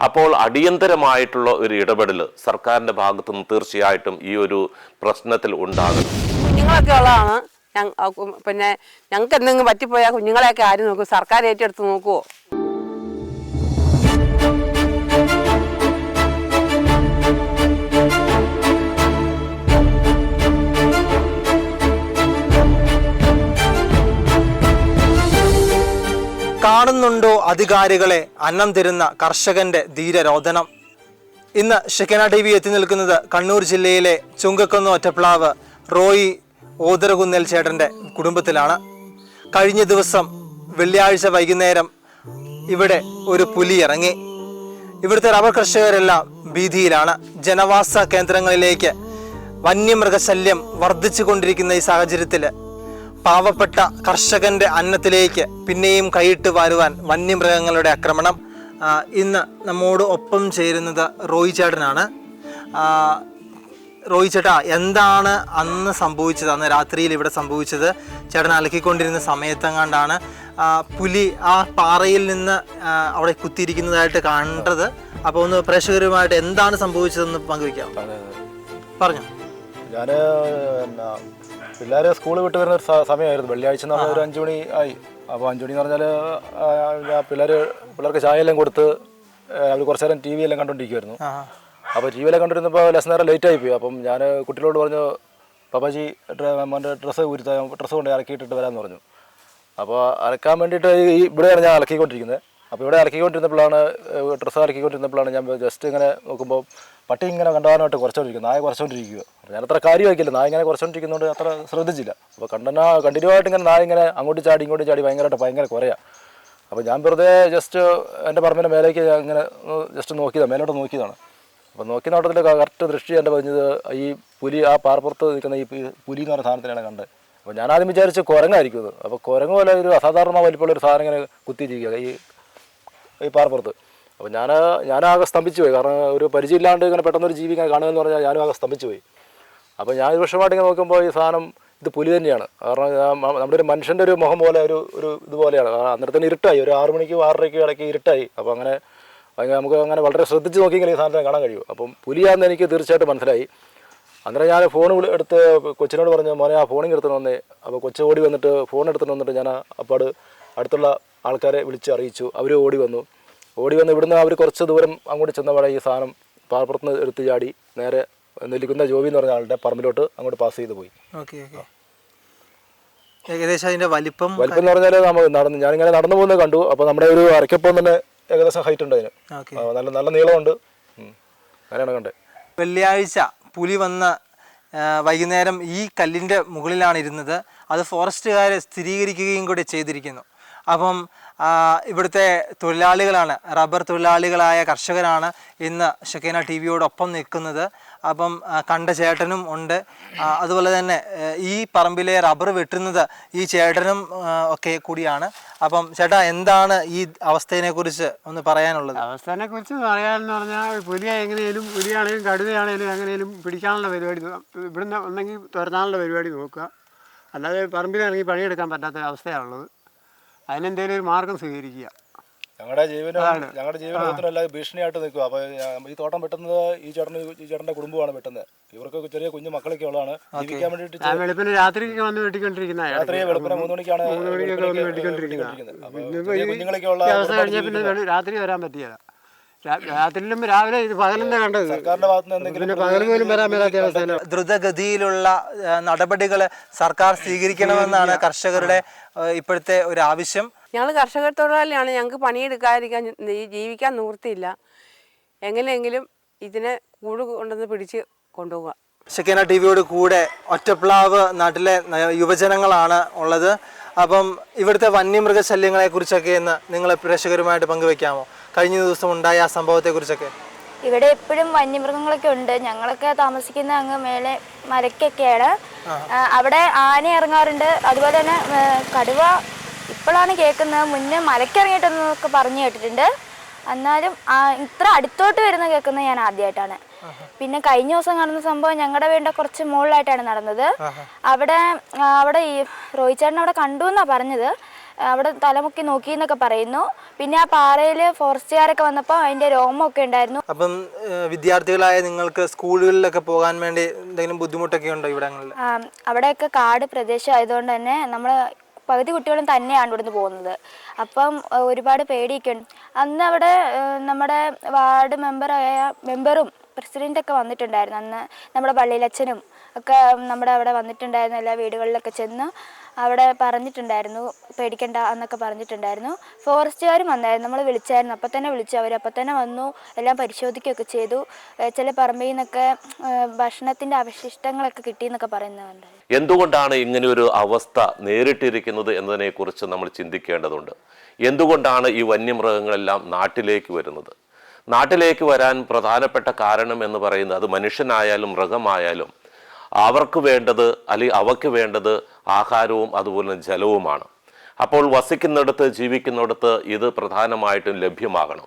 അപ്പോൾ അടിയന്തരമായിട്ടുള്ള ഒരു ഇടപെടൽ സർക്കാരിന്റെ ഭാഗത്തു നിന്ന് തീർച്ചയായിട്ടും ഈ ഒരു പ്രശ്നത്തിൽ ഉണ്ടാകും കുഞ്ഞുങ്ങളൊക്കെ ഉള്ളതാണ്. പിന്നെ ഞങ്ങൾക്ക് എന്തെങ്കിലും പറ്റിപ്പോയാൽ കുഞ്ഞുങ്ങളെയൊക്കെ ആര് നോക്കും? സർക്കാർ ഏറ്റെടുത്ത് നോക്കുവോ? കാണുന്നുണ്ടോ അധികാരികളെ അന്നം തരുന്ന കർഷകന്റെ ധീരരോധനം ഇന്ന് ഷെക്കന ടി വി എത്തി നിൽക്കുന്നത് കണ്ണൂർ ജില്ലയിലെ ചുങ്കക്കുന്ന് ഒറ്റപ്ലാവ് റോയി ഓതരകുന്നേൽ ചേട്ടന്റെ കുടുംബത്തിലാണ്. കഴിഞ്ഞ ദിവസം വെള്ളിയാഴ്ച വൈകുന്നേരം ഇവിടെ ഒരു പുലി ഇറങ്ങി. ഇവിടുത്തെ റബ്ബർ കർഷകരെല്ലാം ഭീതിയിലാണ്. ജനവാസ കേന്ദ്രങ്ങളിലേക്ക് വന്യമൃഗശല്യം വർദ്ധിച്ചു കൊണ്ടിരിക്കുന്ന ഈ സാഹചര്യത്തിൽ പാവപ്പെട്ട കർഷകന്റെ അന്നത്തിലേക്ക് പിന്നെയും കൈയിട്ട് വരുവാൻ വന്യമൃഗങ്ങളുടെ ആക്രമണം. ഇന്ന് നമ്മോട് ഒപ്പം ചേരുന്നത് റോയി ചേട്ടനാണ്. റോയ് ചേട്ടാ എന്താണ് അന്ന് സംഭവിച്ചത്? അന്ന് രാത്രിയിൽ ഇവിടെ സംഭവിച്ചത്? ചേട്ടൻ അലക്കിക്കൊണ്ടിരുന്ന സമയത്തെങ്ങാണ്ടാണ് പുലി ആ പാറയിൽ നിന്ന് അവിടെ കുത്തിയിരിക്കുന്നതായിട്ട് കണ്ടത്? അപ്പോൾ ഒന്ന് പ്രേക്ഷകരുമായിട്ട് എന്താണ് സംഭവിച്ചതെന്ന് പങ്കുവയ്ക്കാം. പറഞ്ഞു. ഞാൻ പിന്നെ പിള്ളേർ സ്കൂൾ വിട്ട് വരുന്ന ഒരു സമയമായിരുന്നു. വെള്ളിയാഴ്ച എന്ന് പറഞ്ഞാൽ ഒരു അഞ്ചു മണി ആയി. അപ്പോൾ അഞ്ചു മണി എന്ന് പറഞ്ഞാൽ പിള്ളേർ പിള്ളേർക്ക് ചായ എല്ലാം കൊടുത്ത് അവർ കുറച്ച് നേരം ടി വി എല്ലാം കണ്ടുകൊണ്ടിരിക്കുമായിരുന്നു അപ്പോൾ ടി വിയിലെ കണ്ടിരുന്നപ്പോൾ ലെസ് നേരം ലേറ്റ് ആയിപ്പോയി അപ്പം ഞാൻ കുട്ടികളോട് പറഞ്ഞു പപ്പാജി മോന്റെ ഡ്രസ്സ് ഉരുത്താൻ ഡ്രസ്സ് കൊണ്ട് ഇറക്കിയിട്ടിട്ട് വരാമെന്ന് പറഞ്ഞു. അപ്പോൾ അലക്കാൻ വേണ്ടിയിട്ട് ഈ ഇവിടെയാണ് ഞാൻ അലക്കിക്കൊണ്ടിരിക്കുന്നത് അപ്പോൾ ഇവിടെ ഇറക്കിക്കൊണ്ടിരുന്നപ്പോഴാണ് ഡ്രസ്സ് ഇറക്കിക്കൊണ്ടിരുന്നപ്പോഴാണ് ഞാൻ ജസ്റ്റ് ഇങ്ങനെ നോക്കുമ്പോൾ പട്ടി ഇങ്ങനെ കണ്ടാനായിട്ട് കുറച്ചുകൊണ്ടിരിക്കും നായ കുറച്ചുകൊണ്ടിരിക്കുക ഞാൻ അത്ര കാര്യമാക്കില്ല നായ ഇങ്ങനെ കുറച്ചുകൊണ്ടിരിക്കുന്നതുകൊണ്ട് അത്ര ശ്രദ്ധിച്ചില്ല. അപ്പോൾ കണ്ടന കണ്ടിന്യൂ ആയിട്ട് ഇങ്ങനെ നായ ഇങ്ങനെ അങ്ങോട്ട് ചാടി ഇങ്ങോട്ട് ചാടി ഭയങ്കരമായിട്ട് ഭയങ്കര കുറയാണ് അപ്പോൾ ഞാൻ വെറുതെ ജസ്റ്റ് എന്റെ പറമ്പിന്റെ മേലേക്ക് ഇങ്ങനെ ജസ്റ്റ് നോക്കിയതാണ് മേലോട്ട് നോക്കിയതാണ്. അപ്പോൾ നോക്കി നോട്ടത്തിൽ കറക്റ്റ് ദൃഷ്ടി എന്റെ പറഞ്ഞത് ഈ പുലി ആ പാർപ്പുറത്ത് നിൽക്കുന്ന ഈ പുലി എന്ന് പറഞ്ഞ സാധനത്തിനാണ് കണ്ടത്. അപ്പോൾ ഞാൻ ആദ്യം വിചാരിച്ച് കുരങ്ങായിരിക്കും അത്. അപ്പോൾ കുരങ്ങ് പോലെ ഒരു അസാധാരണ വലിപ്പമുള്ള ഒരു സാധനം ഇങ്ങനെ കുത്തിയിരിക്കുക. ഈ ഈ പാർപ്പുറത്ത് അപ്പോൾ ഞാൻ ഞാനാകെ സ്തംഭിച്ചു പോയി. കാരണം ഒരു പരിചയമില്ലാണ്ട് ഇങ്ങനെ പെട്ടെന്നൊരു ജീവി ഇങ്ങനെ കാണുക എന്ന് പറഞ്ഞാൽ ഞാനും ആകെ സ്തംഭിച്ചു പോയി. അപ്പോൾ ഞാൻ ഒരു വർഷമായിട്ട് ഇങ്ങനെ നോക്കുമ്പോൾ ഈ സാധനം ഇത് പുലി തന്നെയാണ്. കാരണം നമ്മുടെ ഒരു മനുഷ്യന്റെ ഒരു മുഖം പോലെ ഒരു ഒരു ഇതുപോലെയാണ് ആ അന്നേരത്തിന് ഇരുട്ടായി. ഒരു ആറ് മണിക്ക് ആറരയ്ക്ക് ഇടയ്ക്ക് ഇരുട്ടായി. അപ്പോൾ അങ്ങനെ നമുക്ക് അങ്ങനെ വളരെ ശ്രദ്ധിച്ച് നോക്കിയെങ്കിൽ ഈ സാധനത്തെ കാണാൻ കഴിയും. അപ്പം പുലിയാണെന്ന് എനിക്ക് തീർച്ചയായിട്ടും മനസ്സിലായി. അന്നേരം ഞാൻ ഫോൺ എടുത്ത് കൊച്ചിനോട് പറഞ്ഞു മോനെ ആ ഫോണിങ് എടുത്തിട്ട് വന്നേ. അപ്പോൾ കൊച്ചു ഓടി വന്നിട്ട് ഫോൺ എടുത്തിട്ട് വന്നിട്ട് ഞാൻ അപ്പാട് അടുത്തുള്ള ആൾക്കാരെ വിളിച്ച് അറിയിച്ചു. അവർ ഓടി വന്നു. ഓടി വന്ന് ഇവിടുന്ന് അവർ കുറച്ച് ദൂരം അങ്ങോട്ട് ചെന്നവിടെ ഈ സാധനം പാർപ്പുറത്ത് എടുത്ത് ചാടി നേരെ നെല്ലിക്കുന്ന ജോബി എന്ന് പറഞ്ഞ ആളുടെ പറമ്പിലോട്ട് അങ്ങോട്ട് പാസ് ചെയ്ത് പോയി. ഏകദേശം അതിന്റെ വലിപ്പം വലിപ്പം എന്ന് പറഞ്ഞാൽ നമ്മൾ നടന്ന് ഞാനിങ്ങനെ നടന്നു പോകുന്നത് കണ്ടു. അപ്പോൾ നമ്മുടെ ഒരു അരക്കപ്പം തന്നെ ഏകദേശം ഹൈറ്റ് ഉണ്ട് അതിന്. നല്ല നല്ല നീളമുണ്ട്. അങ്ങനെയാണ് കണ്ടത്. വെള്ളിയാഴ്ച പുലി വന്ന വൈകുന്നേരം ഈ കല്ലിന്റെ മുകളിലാണ് ഇരുന്നത്. അത് ഫോറസ്റ്റുകാരെ സ്ഥിരീകരിക്കുകയും കൂടി ചെയ്തിരിക്കുന്നു. അപ്പം ഇവിടുത്തെ തൊഴിലാളികളാണ് റബ്ബർ തൊഴിലാളികളായ കർഷകരാണ് ഇന്ന് ഷക്കീന ടി വിയോടൊപ്പം നിൽക്കുന്നത്. അപ്പം കണ്ട ചേട്ടനും ഉണ്ട്. അതുപോലെ തന്നെ ഈ പറമ്പിലെ റബ്ബർ വെട്ടുന്നത് ഈ ചേട്ടനും ഒക്കെ കൂടിയാണ്. അപ്പം ചേട്ടാ എന്താണ് ഈ അവസ്ഥയെ കുറിച്ച് ഒന്ന് പറയാനുള്ളത്? അവസ്ഥയെ കുറിച്ച് പറയാമെന്ന് പറഞ്ഞാൽ പുലിയെ എങ്ങനെയും പുലിയാണെങ്കിലും കടുവയാണെങ്കിലും എങ്ങനെയും പിടിക്കാനുള്ള പരിപാടി ഇവിടുന്ന് ഒന്നെങ്കിൽ തുരത്താനുള്ള പരിപാടി നോക്കുക. അല്ലാതെ പറമ്പിൽ ഇറങ്ങി പണിയെടുക്കാൻ പറ്റാത്ത അവസ്ഥയാണുള്ളത് അതിനെന്തെങ്കിലും ഒരു മാർഗം സ്വീകരിക്കുക. ഞങ്ങളുടെ ജീവനും ഞങ്ങളുടെ ജീവനത്തിനല്ല ഭീഷണിയായിട്ട് നിൽക്കുക അപ്പോൾ ഈ തോട്ടം വെട്ടുന്നത് ഈ ചേട്ടന് ഈ ചേട്ടന്റെ കുടുംബമാണ് വെട്ടുന്നത്. ഇവർക്കൊക്കെ ചെറിയ കുഞ്ഞു മക്കളൊക്കെ ഉള്ളതാണ്. ജീവിക്കാൻ വേണ്ടിയിട്ട് വെളുപ്പിന് രാത്രിക്ക് വന്ന് വെട്ടിക്കൊണ്ടിരിക്കുന്ന രാത്രി വെളുപ്പിന് മൂന്ന് മണിക്കാണ് മൂന്ന് മണിക്കൊക്കെ വന്ന് വെളുപ്പിനൊക്കെ വെട്ടിക്കൊണ്ടിരിക്കുന്ന അപ്പോൾ കുഞ്ഞുങ്ങളൊക്കെ ഉള്ള രാത്രി വരാൻ പറ്റിയല്ല രാത്രിയിലും രാവിലെ ഇത് പകലെന്നെ കണ്ടത്. സർക്കാരിന്റെ ഭാഗത്ത് നിന്ന് എന്തെങ്കിലും പിന്നെ പകൽ പോലും വരാൻ മേലാത്ത അവസ്ഥയിലാണ് ദ്രുതഗതിയിലുള്ള നടപടികൾ സർക്കാർ സ്വീകരിക്കണമെന്നാണ് കർഷകരുടെ ഇപ്പോഴത്തെ ഒരു ആവശ്യം. ഞങ്ങൾ കർഷക തൊഴിലാളിയാണ്. ഞങ്ങൾക്ക് പണിയെടുക്കാതിരിക്കാൻ ജീവിക്കാൻ നിവൃത്തിയില്ല. എങ്ങനെയെങ്കിലും ഇതിനെ കൂട് കൊണ്ടുവന്ന് പിടിച്ച് കൊണ്ടുപോകുക ഷെക്കേന ടി വിയോട് കൂടെ ഒറ്റപ്ലാവ് നാട്ടിലെ യുവജനങ്ങളാണ് ഉള്ളത്. അപ്പം ഇവിടുത്തെ വന്യമൃഗശല്യങ്ങളെ കുറിച്ചൊക്കെ ഇന്ന് നിങ്ങൾ പ്രേക്ഷകരുമായിട്ട് പങ്കുവെക്കാമോ? കഴിഞ്ഞ ദിവസം ഉണ്ടായ ആ സംഭവത്തെ കുറിച്ചൊക്കെ ഇവിടെ എപ്പോഴും വന്യമൃഗങ്ങളൊക്കെ ഉണ്ട്. ഞങ്ങളൊക്കെ താമസിക്കുന്ന അങ്ങ് മേലെ മരക്കൊക്കെയാണ്. അവിടെ ആന ഇറങ്ങാറുണ്ട്. അതുപോലെ തന്നെ കടുവ ഇപ്പോഴാണ് കേൾക്കുന്നത്. മുന്നേ മലക്കിറങ്ങിയിട്ടെന്നൊക്കെ പറഞ്ഞു കേട്ടിട്ടുണ്ട്. എന്നാലും ഇത്ര അടുത്തോട്ട് വരുന്ന കേൾക്കുന്നത് ഞാൻ ആദ്യമായിട്ടാണ്. പിന്നെ കഴിഞ്ഞ ദിവസം നടന്ന സംഭവം ഞങ്ങളുടെ വീടിന്റെ കുറച്ച് മുകളിലായിട്ടാണ് നടന്നത്. അവിടെ അവിടെ ഈ റോഹിച്ചേട്ടൻ അവിടെ കണ്ടു എന്നാ പറഞ്ഞത്. അവിടെ തലമുക്കി നോക്കി എന്നൊക്കെ പറയുന്നു. പിന്നെ ആ പാറയിൽ ഫോറസ്റ്റുകാരൊക്കെ വന്നപ്പോൾ അതിന്റെ രോമമൊക്കെ ഉണ്ടായിരുന്നു. അപ്പം വിദ്യാർത്ഥികളായ നിങ്ങൾക്ക് സ്കൂളുകളിലൊക്കെ പോകാൻ വേണ്ടി എന്തെങ്കിലും ബുദ്ധിമുട്ടൊക്കെ ഉണ്ടോ ഇവിടെ അവിടെയൊക്കെ കാട് പ്രദേശം ആയതുകൊണ്ട് തന്നെ നമ്മൾ പകുതി കുട്ടികളും തന്നെയാണ് ഇവിടുന്ന് പോകുന്നത്. അപ്പം ഒരുപാട് പേടിയൊക്കെ ഉണ്ട്. അന്ന് അവിടെ നമ്മുടെ വാർഡ് മെമ്പറായ മെമ്പറും പ്രസിഡന്റ് ഒക്കെ വന്നിട്ടുണ്ടായിരുന്നു. അന്ന് നമ്മുടെ പള്ളിയിലച്ഛനും ഒക്കെ നമ്മുടെ അവിടെ വന്നിട്ടുണ്ടായിരുന്നു എല്ലാ വീടുകളിലൊക്കെ ചെന്ന് അവിടെ പറഞ്ഞിട്ടുണ്ടായിരുന്നു പേടിക്കണ്ട എന്നൊക്കെ പറഞ്ഞിട്ടുണ്ടായിരുന്നു. ഫോറസ്റ്റുകാരും വന്നായിരുന്നു നമ്മൾ വിളിച്ചായിരുന്നു. അപ്പം തന്നെ വിളിച്ചു. അവർ അപ്പം തന്നെ വന്നു എല്ലാം പരിശോധിക്കുകയൊക്കെ ചെയ്തു. ചില പറമ്പിൽ നിന്നൊക്കെ ഭക്ഷണത്തിന്റെ അവശിഷ്ടങ്ങളൊക്കെ കിട്ടിയെന്നൊക്കെ പറയുന്നുണ്ട് എന്തുകൊണ്ടാണ് ഇങ്ങനെ ഒരു അവസ്ഥ നേരിട്ടിരിക്കുന്നത് എന്നതിനെക്കുറിച്ച് നമ്മൾ ചിന്തിക്കേണ്ടതുണ്ട്. എന്തുകൊണ്ടാണ് ഈ വന്യമൃഗങ്ങളെല്ലാം നാട്ടിലേക്ക് വരുന്നത്? നാട്ടിലേക്ക് വരാൻ പ്രധാനപ്പെട്ട കാരണം എന്ന് പറയുന്നത് അത് മനുഷ്യനായാലും മൃഗമായാലും അവർക്ക് വേണ്ടത് അല്ലെങ്കിൽ അവയ്ക്ക് വേണ്ടത് ആഹാരവും അതുപോലെ ജലവുമാണ്. അപ്പോൾ വസിക്കുന്നിടത്ത് ജീവിക്കുന്നിടത്ത് ഇത് പ്രധാനമായിട്ടും ലഭ്യമാകണം.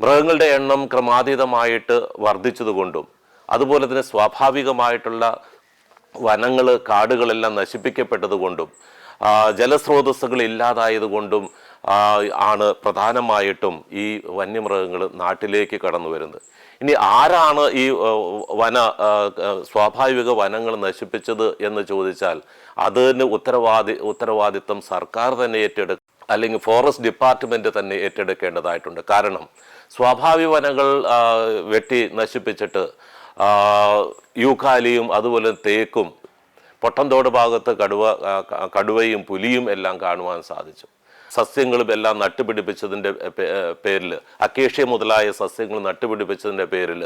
മൃഗങ്ങളുടെ എണ്ണം ക്രമാതീതമായിട്ട് വർദ്ധിച്ചതുകൊണ്ടും അതുപോലെ തന്നെ സ്വാഭാവികമായിട്ടുള്ള വനങ്ങൾ കാടുകളെല്ലാം നശിപ്പിക്കപ്പെട്ടതുകൊണ്ടും ജലസ്രോതസ്സുകൾ ഇല്ലാതായതുകൊണ്ടും ആണ് പ്രധാനമായിട്ടും ഈ വന്യമൃഗങ്ങൾ നാട്ടിലേക്ക് കടന്നു വരുന്നത്. ഇനി ആരാണ് ഈ വന സ്വാഭാവിക വനങ്ങൾ നശിപ്പിച്ചത് എന്ന് ചോദിച്ചാൽ അതിന് ഉത്തരവാദി ഉത്തരവാദിത്വം സർക്കാർ തന്നെ ഏറ്റെടുക്കും അല്ലെങ്കിൽ ഫോറസ്റ്റ് ഡിപ്പാർട്ട്മെന്റ് തന്നെ ഏറ്റെടുക്കേണ്ടതായിട്ടുണ്ട്. കാരണം സ്വാഭാവിക വനങ്ങൾ വെട്ടി നശിപ്പിച്ചിട്ട് യൂക്കാലിയും അതുപോലെ തേക്കും പൊട്ടന്തോട് ഭാഗത്ത് കടുവ കടുവയും പുലിയും എല്ലാം കാണുവാൻ സാധിച്ചു. സസ്യങ്ങളും എല്ലാം നട്ടുപിടിപ്പിച്ചതിന്റെ പേരിൽ അക്കേഷ്യ മുതലായ സസ്യങ്ങൾ നട്ടുപിടിപ്പിച്ചതിന്റെ പേരിൽ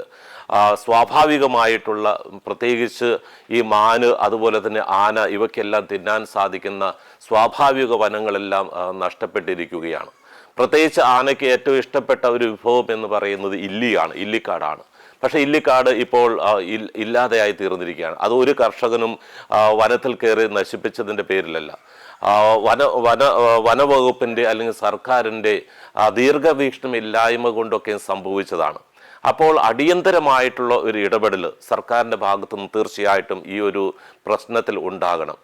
സ്വാഭാവികമായിട്ടുള്ള പ്രത്യേകിച്ച് ഈ മാന് അതുപോലെ തന്നെ ആന ഇവയ്ക്കെല്ലാം തിന്നാൻ സാധിക്കുന്ന സ്വാഭാവിക വനങ്ങളെല്ലാം നഷ്ടപ്പെട്ടിരിക്കുകയാണ്. പ്രത്യേകിച്ച് ആനയ്ക്ക് ഏറ്റവും ഇഷ്ടപ്പെട്ട ഒരു വിഭവം എന്ന് പറയുന്നത് ഇല്ലിയാണ് ഇല്ലിക്കാടാണ്. പക്ഷേ ഇല്ലിക്കാട് ഇപ്പോൾ ഇല്ലാതെയായി തീർന്നിരിക്കുകയാണ്. അത് ഒരു കർഷകനും വനത്തിൽ കയറി നശിപ്പിച്ചതിന്റെ പേരിലല്ല. വന വന വനവകുപ്പിന്റെ അല്ലെങ്കിൽ സർക്കാരിന്റെ ദീർഘവീക്ഷണം ഇല്ലായ്മ കൊണ്ടൊക്കെ സംഭവിച്ചതാണ്. അപ്പോൾ അടിയന്തരമായിട്ടുള്ള ഒരു ഇടപെടൽ സർക്കാരിന്റെ ഭാഗത്തുനിന്ന് തീർച്ചയായിട്ടും ഈ ഒരു പ്രശ്നത്തിൽ ഉണ്ടാകണം.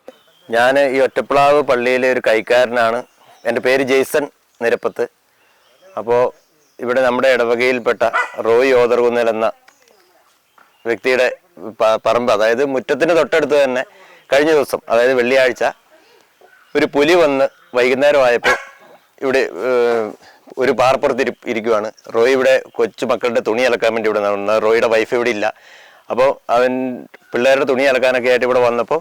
ഞാൻ ഈ ഒറ്റപ്പിളാവ് പള്ളിയിലെ ഒരു കൈക്കാരനാണ്. എന്റെ പേര് ജെയ്സൺ നിരപ്പത്ത്. അപ്പോൾ ഇവിടെ നമ്മുടെ ഇടവകയിൽപ്പെട്ട റോയ് ഓതർകുന്നൽ എന്ന വ്യക്തിയുടെ പറമ്പ് അതായത് മുറ്റത്തിന് തൊട്ടടുത്ത് തന്നെ കഴിഞ്ഞ ദിവസം അതായത് വെള്ളിയാഴ്ച ഒരു പുലി വന്ന് വൈകുന്നേരം ആയപ്പോൾ ഇവിടെ ഒരു പാറപ്പുറത്ത് ഇരി- ഇരിക്കുവാണ്. റോയ് ഇവിടെ കൊച്ചു മക്കളുടെ തുണി അലക്കാൻ വേണ്ടി ഇവിടെ നടന്നത് റോയിയുടെ വൈഫ് ഇവിടെ ഇല്ല. അപ്പോൾ അവൻ പിള്ളേരുടെ തുണി അലക്കാനൊക്കെ ആയിട്ട് ഇവിടെ വന്നപ്പോൾ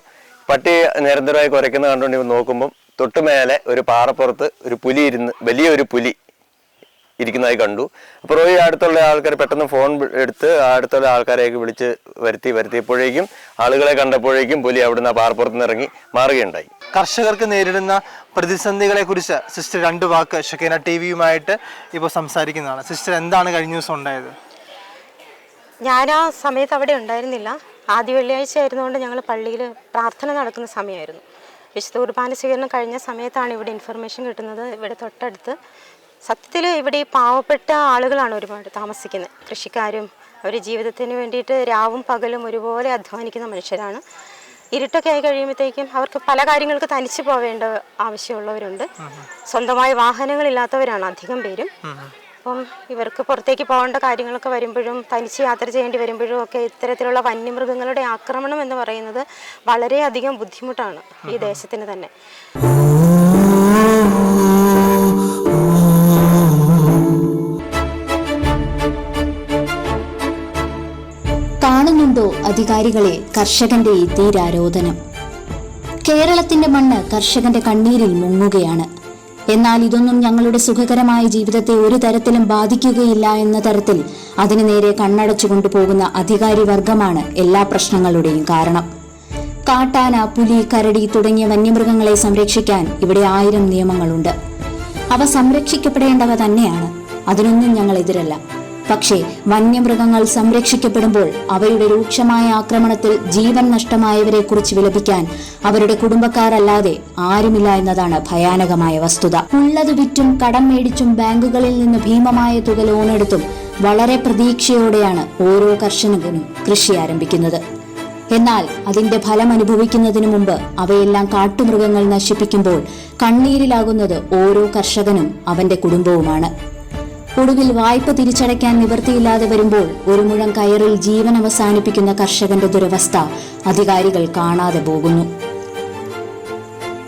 പട്ടി നിരന്തരമായി കുരയ്ക്കുന്ന കണ്ടുകൊണ്ട് നോക്കുമ്പം തൊട്ടുമേലെ ഒരു പാറപ്പുറത്ത് ഒരു പുലി ഇരുന്ന് വലിയൊരു പുലി ഇരിക്കുന്നതായി കണ്ടു. അപ്പോൾ റോയി അടുത്തുള്ള ആൾക്കാർ പെട്ടെന്ന് ഫോൺ എടുത്ത് ആ അടുത്തുള്ള ആൾക്കാരെയൊക്കെ വിളിച്ച് വരുത്തി വരുത്തിയപ്പോഴേക്കും ആളുകളെ കണ്ടപ്പോഴേക്കും പുലി അവിടുന്ന് ആ പാറപ്പുറത്ത് നിന്ന് ഇറങ്ങി മാറുകയുണ്ടായി. കർഷകർക്ക് നേരിടുന്ന പ്രതിസന്ധികളെ കുറിച്ച് സിസ്റ്റർ രണ്ട് വാക്ക് ഷക്കീന ടി വിയുമായിട്ട് ഇപ്പോൾ സംസാരിക്കുന്നതാണ്. സിസ്റ്റർ എന്താണ് കഴിഞ്ഞ ദിവസം ഉണ്ടായത്? ഞാൻ ആ സമയത്ത് അവിടെ ഉണ്ടായിരുന്നില്ല. ആദ്യ വെള്ളിയാഴ്ച ആയിരുന്നുകൊണ്ട് ഞങ്ങൾ പള്ളിയിൽ പ്രാർത്ഥന നടക്കുന്ന സമയമായിരുന്നു. വിശുദ്ധ കുർബാന സ്വീകരണം കഴിഞ്ഞ സമയത്താണ് ഇവിടെ ഇൻഫർമേഷൻ കിട്ടുന്നത്. ഇവിടെ തൊട്ടടുത്ത് സത്യത്തിൽ ഇവിടെ പാവപ്പെട്ട ആളുകളാണ് ഒരുപാട് താമസിക്കുന്നത്. കൃഷിക്കാരും അവർ ജീവിതത്തിന് വേണ്ടിയിട്ട് രാവും പകലും ഒരുപോലെ അധ്വാനിക്കുന്ന മനുഷ്യരാണ്. ഇരുട്ടൊക്കെ ആയി കഴിയുമ്പോഴത്തേക്കും അവർക്ക് പല കാര്യങ്ങൾക്ക് തനിച്ച് പോവേണ്ട ആവശ്യമുള്ളവരുണ്ട്. സ്വന്തമായി വാഹനങ്ങളില്ലാത്തവരാണ് അധികം പേരും. അപ്പം ഇവർക്ക് പുറത്തേക്ക് പോകേണ്ട കാര്യങ്ങളൊക്കെ വരുമ്പോഴും തനിച്ച് യാത്ര ചെയ്യേണ്ടി വരുമ്പോഴും ഒക്കെ ഇത്തരത്തിലുള്ള വന്യമൃഗങ്ങളുടെ ആക്രമണം എന്ന് പറയുന്നത് വളരെയധികം ബുദ്ധിമുട്ടാണ് ഈ ദേശത്തിന് തന്നെ. അധികാരികളെ കർഷകന്റെ തീരാരോധനം. കേരളത്തിന്റെ മണ്ണ് കർഷകന്റെ കണ്ണീരിൽ മുങ്ങുകയാണ്. എന്നാൽ ഇതൊന്നും ഞങ്ങളുടെ സുഖകരമായ ജീവിതത്തെ ഒരു തരത്തിലും ബാധിക്കുകയില്ല എന്ന തരത്തിൽ അതിനു നേരെ കണ്ണടച്ചു കൊണ്ടുപോകുന്ന അധികാരി വർഗമാണ് എല്ലാ പ്രശ്നങ്ങളുടെയും കാരണം. കാട്ടാന പുലി കരടി തുടങ്ങിയ വന്യമൃഗങ്ങളെ സംരക്ഷിക്കാൻ ഇവിടെ ആയിരം നിയമങ്ങളുണ്ട്. അവ സംരക്ഷിക്കപ്പെടേണ്ടവ തന്നെയാണ്. അതിനൊന്നും ഞങ്ങൾ എതിരല്ല. പക്ഷേ വന്യമൃഗങ്ങൾ സംരക്ഷിക്കപ്പെടുമ്പോൾ അവയുടെ രൂക്ഷമായ ആക്രമണത്തിൽ ജീവൻ നഷ്ടമായവരെ കുറിച്ച് വിലപിക്കാൻ അവരുടെ കുടുംബക്കാരല്ലാതെ ആരുമില്ല എന്നതാണ് ഭയാനകമായ വസ്തുത. ഉള്ളത് വിറ്റും കടം മേടിച്ചും ബാങ്കുകളിൽ നിന്ന് ഭീമമായ തുക ലോണെടുത്തും വളരെ പ്രതീക്ഷയോടെയാണ് ഓരോ കർഷകനും കൃഷി ആരംഭിക്കുന്നത്. എന്നാൽ അതിന്റെ ഫലം അനുഭവിക്കുന്നതിനു മുമ്പ് അവയെല്ലാം കാട്ടുമൃഗങ്ങൾ നശിപ്പിക്കുമ്പോൾ കണ്ണീരിലാകുന്നത് ഓരോ കർഷകനും അവന്റെ കുടുംബവുമാണ്. ഒടുവിൽ വായ്പ തിരിച്ചടയ്ക്കാൻ നിവൃത്തിയില്ലാതെ വരുമ്പോൾ ഒരു മുഴം കയറിൽ ജീവൻ അവസാനിപ്പിക്കുന്ന കർഷകന്റെ ദുരവസ്ഥ അധികാരികൾ കാണാതെ പോകുന്നു.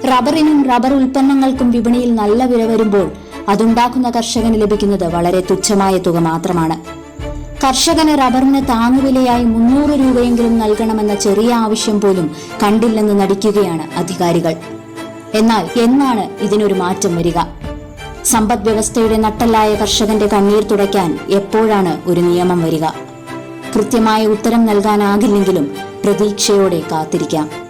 റബ്ബറിനും റബ്ബർ ഉൽപ്പന്നങ്ങൾക്കും വിപണിയിൽ നല്ല വില വരുമ്പോൾ അതുണ്ടാക്കുന്ന കർഷകന് ലഭിക്കുന്നത് വളരെ തുച്ഛമായ തുക മാത്രമാണ്. കർഷകന് റബ്ബറിന് താങ്ങുവിലയായി മുന്നൂറ് രൂപയെങ്കിലും നൽകണമെന്ന ചെറിയ ആവശ്യം പോലും കണ്ടില്ലെന്ന് നടിക്കുകയാണ് അധികാരികൾ. എന്നാൽ എന്നാണ് ഇതിനൊരു മാറ്റം വരിക? സമ്പദ് വ്യവസ്ഥയുടെ നട്ടല്ലായ കർഷകന്റെ കണ്ണീർ തുടയ്ക്കാൻ എപ്പോഴാണ് ഒരു നിയമം വരിക? കൃത്യമായ ഉത്തരം നൽകാനാകില്ലെങ്കിലും പ്രതീക്ഷയോടെ കാത്തിരിക്കാം.